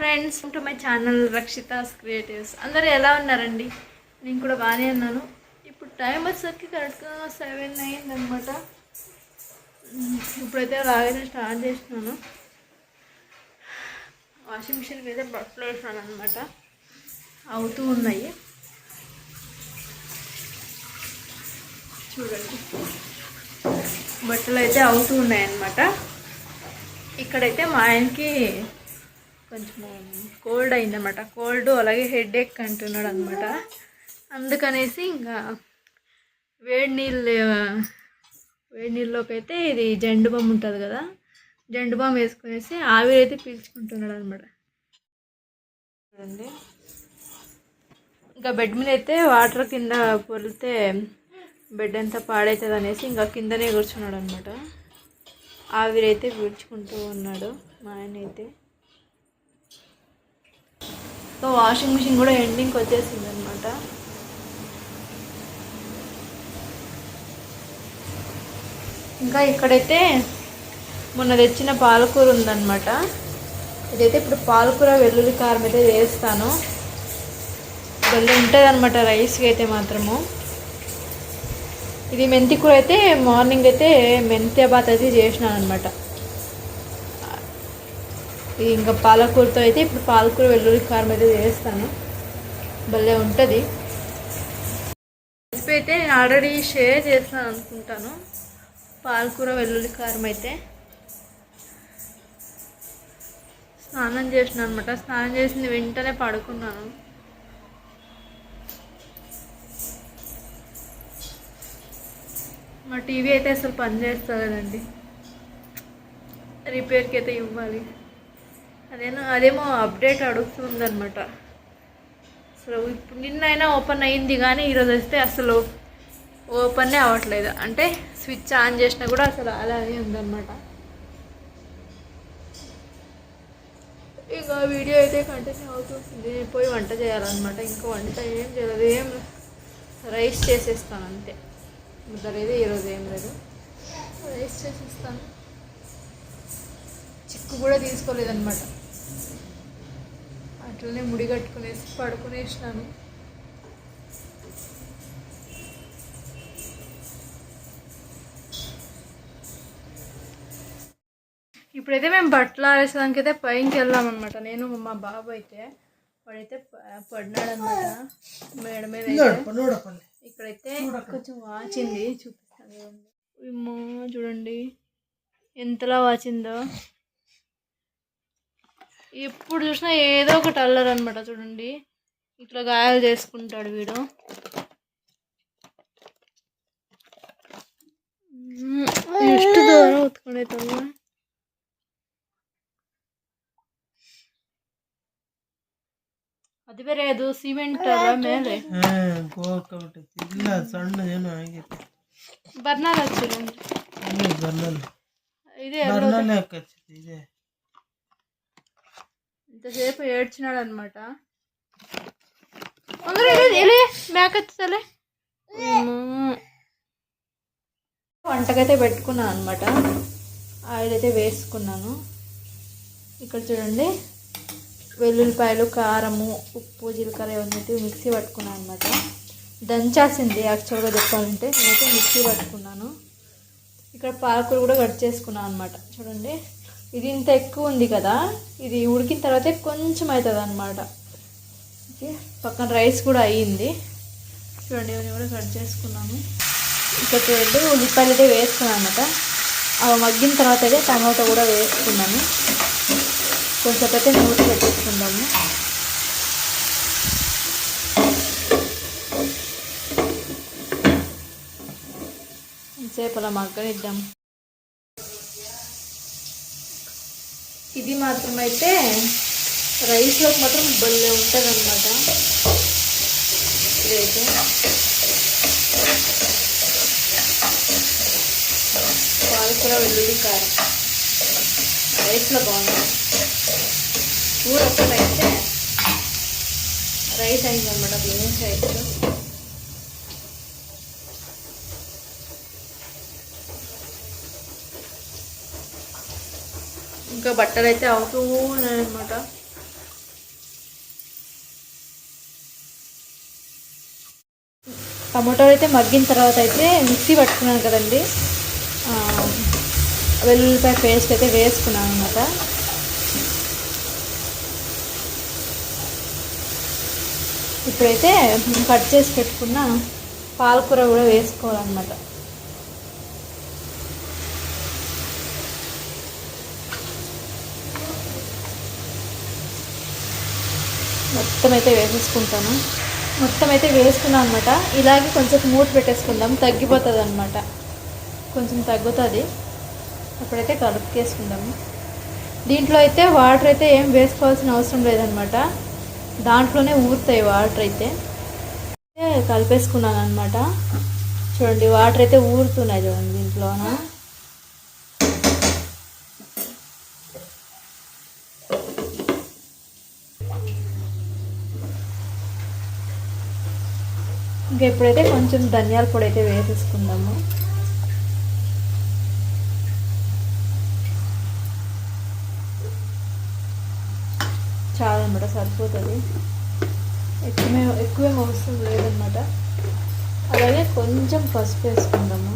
Friends to my channel Rakshita's creatives అందరూ ఎలా ఉన్నారండి? నేను కూడా బాగానే ఉన్నాను. ఇప్పుడు టైం వచ్చేసరికి కరెక్ట్గా సెవెన్ అయింది అనమాట ఇప్పుడైతే రాగానే స్టార్ట్ చేసినాను వాషింగ్ మిషన్కి అయితే బట్టలు వేసినాను అనమాట అవుతూ ఉన్నాయి. చూడండి. బట్టలు అయితే అవుతూ ఉన్నాయన్నమాట. ఇక్కడైతే మా ఆయనకి కొంచెం కోల్డ్ అయిందన్నమాట. కోల్డ్ అలాగే హెడ్ ఎక్ అంటున్నాడు అనమాట అందుకనేసి ఇంకా వేడి నీళ్ళు వేడి నీళ్ళలోకి అయితే ఇది జండు బామ్ ఉంటుంది కదా జండు బామ్ వేసుకునేసి ఆవిరైతే పీల్చుకుంటున్నాడు అనమాట ఇంకా బెడ్ మీద అయితే వాటర్ కింద పొలితే బెడ్ అంతా పాడవుతుంది అనేసి ఇంకా కిందనే కూర్చున్నాడు అనమాట ఆవిరైతే పీల్చుకుంటూ ఉన్నాడు మా ఆయన అయితే సో వాషింగ్ మిషన్ కూడా ఎండింగ్కి వచ్చేసింది అనమాట ఇంకా ఇక్కడైతే మొన్న తెచ్చిన పాలకూర ఉందన్నమాట. ఇదైతే ఇప్పుడు పాలకూర వెల్లుల్లి కారం అయితే వేస్తాను. వెళ్ళి ఉంటుంది అనమాట రైస్కి అయితే మాత్రము. ఇది మెంతి కూర అయితే మార్నింగ్ అయితే మెంతి బాత్ అయితే చేసినాను అనమాట ఇంకా పాలకూరతో అయితే ఇప్పుడు పాలకూర వెల్లుల్లి కారం అయితే చేస్తాను భలే ఉంటుంది. రెసిపీ అయితే నేను ఆల్రెడీ షేర్ చేస్తాను అనుకుంటాను. పాలకూర వెల్లుల్లి కారం అయితే. స్నానం చేసిన అనమాట స్నానం చేసింది వెంటనే పడుకున్నాను. మా టీవీ అయితే అసలు పని చేస్తలేదండి. రిపేర్కి అయితే ఇవ్వాలి. అదేనో అదేమో అప్డేట్ అడుగుతుందనమాట అసలు ఇప్పుడు నిన్నైనా ఓపెన్ అయింది కానీ ఈరోజు వస్తే అసలు ఓపెన్నే అవ్వట్లేదు. అంటే స్విచ్ ఆన్ చేసినా కూడా అసలు అలాగే ఉందన్నమాట. ఇక వీడియో అయితే కంటిన్యూ అవుతుంది పోయి వంట చేయాలన్నమాట. ఇంకా వంట ఏం చేయలేదు. ఏం రైస్ చేసేస్తాను అంతే. ముద్ద లేదు ఈరోజు ఏం లేదు. రైస్ చేసేస్తాను. చిక్కు కూడా తీసుకోలేదన్నమాట. అట్లనే ముడి కట్టుకునేసి పడుకునేసినాను. ఇప్పుడైతే మేము బట్టలు ఆరేసడానికి అయితే పైకి వెళ్ళామన్నమాట. నేను మా బాబు అయితే వాడైతే ప- పడినాడన్నమాట. మేడ మీద ఇక్కడైతే కొంచెం వాచింది చూపిస్తాను. చూడండి. ఎంతలా వాచిందో. ఎప్పుడు చూసినా ఏదో ఒకటి అల్లరు అనమాట చూడండి ఇట్లా గాయాలు చేసుకుంటాడు వీడు మ్మ్. ಎಷ್ಟು ದೂರ ಹೊತ್ಕೊಂಡೈತಲ್ವ ಅದು ಬೇರೆ ಅದು ಸಿಮೆಂಟ್ ಅಲ್ಲ ಮೇಲೆ ಹೋಗ್ಬಿಟ್ಟೈತಿ ಇಲ್ಲ ಸಣ್ಣದೇನು ಆಗೈತಿ ಬರ್ನಾಲ್ ಹಚ್ಚಿಲ್ಲ ಇಲ್ಲಿ ಬರ್ನಲ್ಲಿ ಇದೆ ಬರ್ನಲ್ಲಿ ಹಾಕಚ್ಚೈತಿ ಇದೆ ఇంతసేపు ఏడ్చినాడు అనమాట మేకత్తలే వంటకైతే పెట్టుకున్నాను అనమాట. ఆయిల్ అయితే వేసుకున్నాను. ఇక్కడ చూడండి వెల్లుల్లిపాయలు కారము ఉప్పు జీలకర్ర ఇవన్నీ మిక్సీ పట్టుకున్నాను అనమాట. దంచాల్సింది యాక్చువల్గా చెప్పాలంటే. నేనైతే మిక్సీ పట్టుకున్నాను. ఇక్కడ పాలకూర కూడా కట్ చేసుకున్నాను అనమాట. చూడండి. ఇది ఇంత ఎక్కువ ఉంది కదా ఇది ఉడికిన తర్వాత కొంచెం అవుతుంది అనమాట పక్కన రైస్ కూడా అయ్యింది. చూడండి ఇవన్నీ కూడా కట్ చేసుకున్నాము. ఇక్కడ చూడండి ఉల్లిపాయలు అయితే వేసుకున్నాను అనమాట అవి మగ్గిన తర్వాత అయితే టమాటో కూడా వేసుకున్నాను. కొంచెం అయితే మూత పెట్టేసుకుందాము. సేపు అలా మగ్గనిద్దాం. ఇది మాత్రం అయితే రైస్లోకి మాత్రం భలే ఉంటుందన్నమాట. ఇదైతే. పాలకూర వెల్లుల్లి కారం. రైస్లో బాగుంది. కూర ఒకటైతే రైస్ అయిందనమాట ప్లెయిన్ రైస్. ఇంకా బట్టలు అయితే అవుతూ ఉన్నాయన్నమాట టమాటోలు అయితే మగ్గిన తర్వాత అయితే మిక్సీ పట్టుకున్నాను కదండి. వెల్లుల్లిపాయ పేస్ట్ అయితే వేసుకున్నాను అనమాట ఇప్పుడైతే కట్ చేసి పెట్టుకున్న పాలకూర కూడా వేసుకోవాలన్నమాట. మొత్తం అయితే వేసేసుకుంటాను. మొత్తం అయితే వేసుకున్నాను అనమాట ఇలాగే కొంచెం మూట పెట్టేసుకుందాం. తగ్గిపోతుంది అనమాట కొంచెం తగ్గుతుంది. అప్పుడైతే కలుపుకేసుకుందాము దీంట్లో అయితే వాటర్ అయితే ఏం వేసుకోవాల్సిన అవసరం లేదనమాట దాంట్లోనే ఊరుతాయి వాటర్ అయితే. కలిపేసుకున్నాను అనమాట చూడండి వాటర్ అయితే ఊరుతున్నాయి చూడండి దీంట్లోన. ఇంకా ఇప్పుడైతే కొంచెం ధనియాల పొడి అయితే వేసేసుకుందాము. చాలా అనమాట సరిపోతుంది. ఎక్కువే ఎక్కువే అవసరం లేదనమాట అలాగే కొంచెం పసుపు వేసుకుందాము.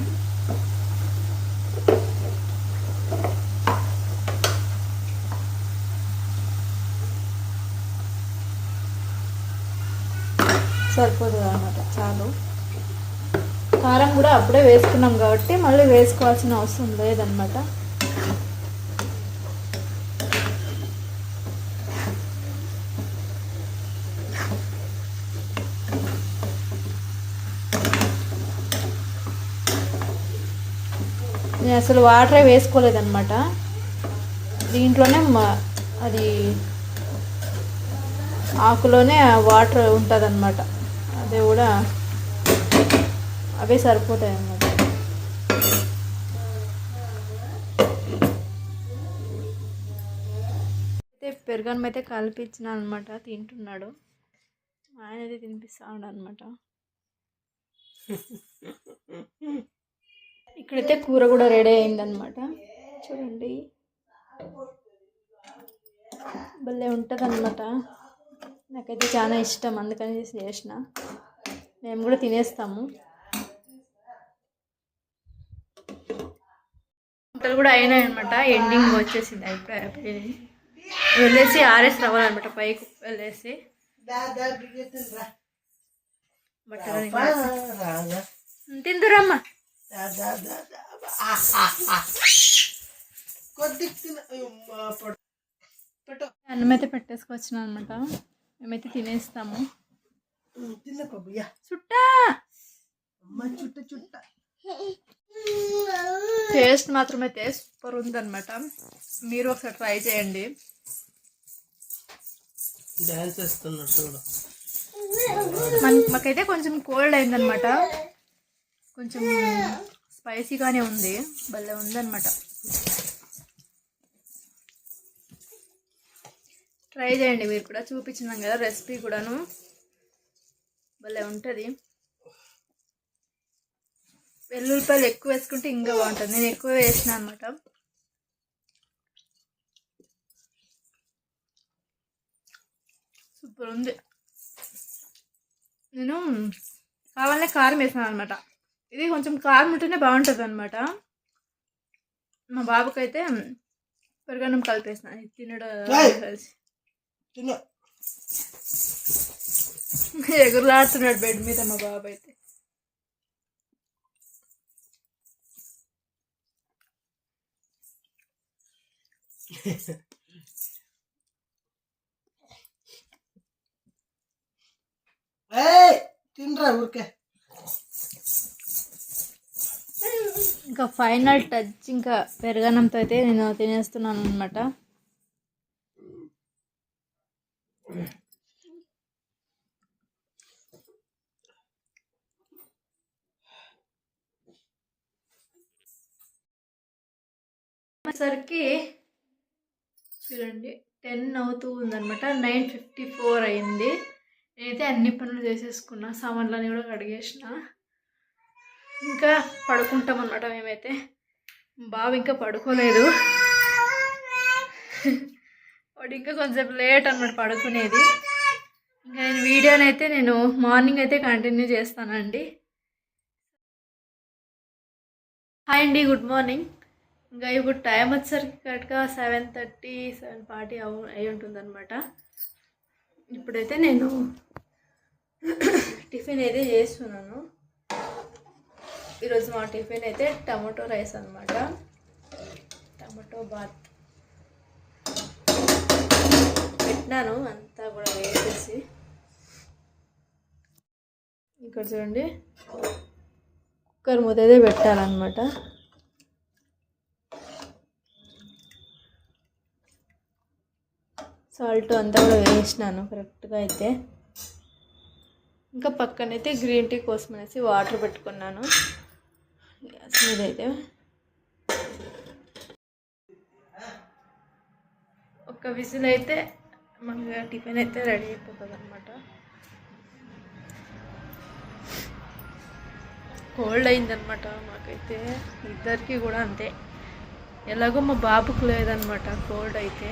సరిపోతుంది అన్నమాట చాలు. కారం కూడా అప్పుడే వేసుకున్నాం కాబట్టి మళ్ళీ వేసుకోవాల్సిన అవసరం లేదనమాట నేను అసలు వాటరే వేసుకోలేదన్నమాట. దీంట్లోనే అది ఆకులోనే వాటర్ ఉంటుంది అనమాట అదే కూడా అవే సరిపోతాయి అన్నమాట. అయితే పెరుగన్నం అయితే కల్పించిన అనమాట తింటున్నాడు. ఆయన అయితే తినిపిస్తాడు అనమాట ఇక్కడైతే కూర కూడా రెడీ అయిందనమాట చూడండి. భలే ఉంటుంది అనమాట నాకైతే చాలా ఇష్టం అందుకని చేసిన మేము కూడా తినేస్తాము వంటలు కూడా అయినాయి అనమాట ఎండింగ్ వచ్చేసింది అయిపోయి వెళ్ళేసి ఆరేసి రావాలన్నమాట పైకి వెళ్ళేసి తిందురమ్మా దా, దా, దా, దా. ఆ, ఆ, ఆ. కొద్దిగా తిన అయ్యమ్మా, పడు. పెట్టు అన్నం అయితే పెట్టేసుకొచ్చినాం అనమాట మేమైతే తినేస్తాము. చుట్టా! అమ్మ చుట్ట చుట్ట. టేస్ట్ మాత్రం అయితే సూపర్ ఉందన్నమాట. మీరు ఒకసారి ట్రై చేయండి. చూడు. మాకైతే కొంచెం కోల్డ్ అయిందనమాట కొంచెం స్పైసీగానే ఉంది. భలే ఉందన్నమాట. ట్రై చేయండి మీరు కూడా. చూపించినాం కదా రెసిపీ కూడాను. భలే ఉంటుంది. వెల్లుల్లిపాయలు ఎక్కువ వేసుకుంటే ఇంకా బాగుంటుంది. నేను ఎక్కువ వేసిన అనమాట సూపర్ ఉంది. నేను కావాలనే కారం వేసాను అనమాట ఇది కొంచెం కారం ఉంటేనే బాగుంటుంది అనమాట మా బాబుకైతే పెరుగన్నం కలిపేసిన. తినడం! కలిసి. తిన్న. ఎగురులాడుతున్నాడు బెడ్ మీద మా బాబు అయితే. తినరా ఊరికే. ఇంకా ఫైనల్ టచ్ ఇంకా పెరగనంతో అయితే నేను తినేస్తున్నాను అనమాట సరికి చూడండి టెన్ అవుతూ ఉందనమాట నైన్ ఫిఫ్టీ ఫోర్ అయింది. నేనైతే అన్ని పనులు చేసేసుకున్నా. సామాన్లన్నీ కూడా కడిగేసిన. ఇంకా పడుకుంటాం అనమాట మేమైతే. బాబు ఇంకా పడుకోలేదు. వాడు ఇంకా కొంచెం లేట్ అనమాట పడుకునేది. ఇంకా నేను వీడియోనైతే నేను మార్నింగ్ అయితే కంటిన్యూ చేస్తానండి. హాయ్ అండి గుడ్ మార్నింగ్ ఇంకా ఇప్పుడు టైం వచ్చేసరికి కరెక్ట్గా సెవెన్ థర్టీ సెవెన్ ఫార్టీ అవు అయి ఉంటుందన్నమాట. ఇప్పుడైతే నేను టిఫిన్ అయితే చేస్తున్నాను. ఈరోజు మా టిఫిన్ అయితే టమాటో రైస్ అనమాట టమాటో బాత్. పెట్టినాను అంతా కూడా వేసేసి. ఇక్కడ చూడండి కుక్కర్ మూత అయితే పెట్టాలన్నమాట. సాల్ట్ అంతా కూడా వేసినాను కరెక్ట్గా అయితే. ఇంకా పక్కనైతే గ్రీన్ టీ కోసం అనేసి వాటర్ పెట్టుకున్నాను. గ్యాస్ మీద అయితే. ఒక విజిల్ అయితే మనకి టిఫిన్ అయితే రెడీ అయిపోతుంది అనమాట కోల్డ్ అయిందనమాట మాకైతే. ఇద్దరికి కూడా అంతే. ఎలాగో మా బాబుకు లేదనమాట కోల్డ్ అయితే.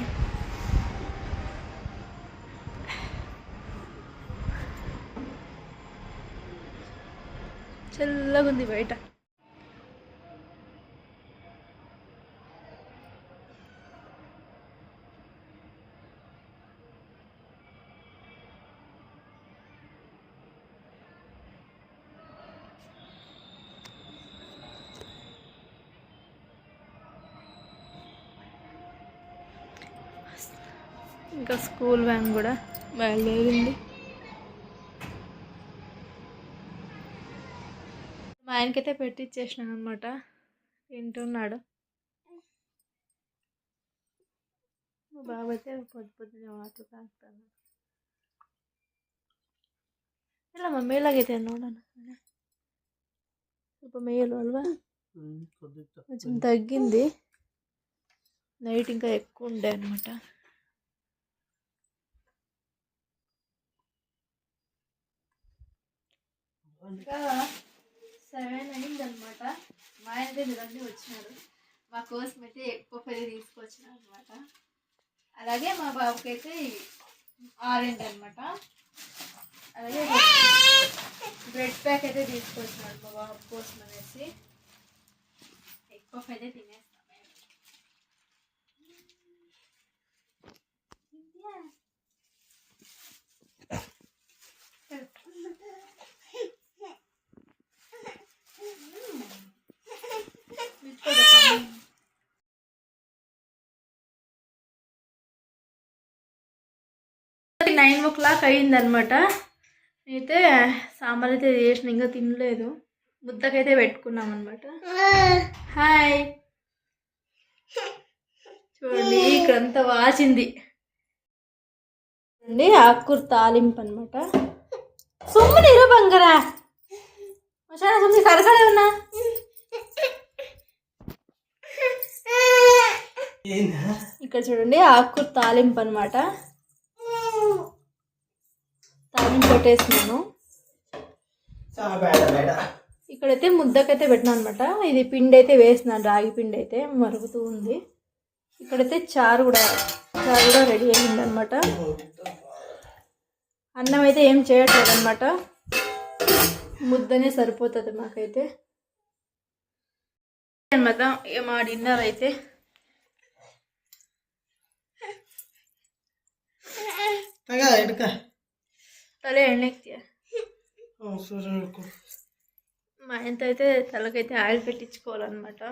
చల్లగా ఉంది బయట. ఇంకా స్కూల్ వ్యాన్ కూడా బయలుదేరింది మా ఆయనకైతే పెట్టిచ్చేసినాను అనమాట తింటున్నాడు మా బాబు అయితే పొద్దు పొద్దున వాటర్ తాగుతాను ಇಲ್ಲ ಮೇಲಾಗೈತೆ ನೋಡೋಣ ಸ್ವಲ್ಪ ಮೇಲು అల్వా కొంచెం తగ్గింది నైట్ ఇంకా ఎక్కువ ఉండే అనమాట ఇంకా సెవెన్ అయిందనమాట మా ఆయన అయితే వచ్చినారు. మా కోసం అయితే ఎక్కువ పెళ్ళి తీసుకొచ్చినారు అనమాట అలాగే మా బాబుకి అయితే ఆరెంజ్ అనమాట అలాగే బ్రెడ్ ప్యాక్ అయితే తీసుకొచ్చినాడు మా బాబు కోసం అనేసి. ఎక్కువ అయితే తినేస్తాం క్లాక్ అయిందనమాట. అయితే సాంబార్ అయితే చేసిన ఇంకా తినలేదు. ముద్దకైతే పెట్టుకున్నాం అనమాట హాయ్. చూడండి ఇక్కడంతా వాచింది. చూడండి ఆకుకూర తాలింపు అనమాట సుమ్ముని ఇరు బంగారా. చాలా సుమ్మి ఉన్నా? ఇక్కడ చూడండి ఆకుకూర తాలింపు అనమాట తాలింపు బేడ ఇక్కడైతే ముద్దకైతే పెట్టినా అనమాట ఇది పిండి అయితే వేసినాను రాగి పిండి అయితే మరుగుతూ ఉంది. ఇక్కడైతే చారు కూడా చారు కూడా రెడీ అయ్యింది అనమాట అన్నం అయితే ఏం చేయట్లేదు అనమాట ముద్దనే సరిపోతుంది మాకైతే. అనమాట మా డిన్నర్ అయితే. ఎడుక తలే సూర్యుడు మా ఆయనతో అయితే తలకైతే ఆయిల్ పెట్టించుకోవాలన్నమాట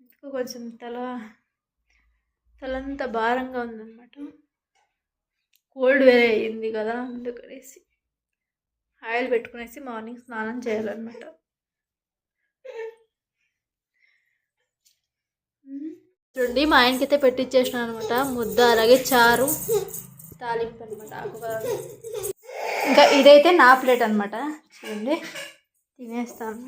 ఎందుకు కొంచెం తల తలంతా భారంగా ఉందన్నమాట. కోల్డ్ వేరే అయ్యింది కదా అందుకనేసి ఆయిల్ పెట్టుకునేసి మార్నింగ్ స్నానం చేయాలన్నమాట. చూడండి మా ఆయనకైతే పెట్టించేసిన అనమాట ముద్ద అలాగే చారు తాలింపు అనమాట ఇంకా ఇదైతే నా ప్లేట్ అనమాట చూడండి. తినేస్తాను.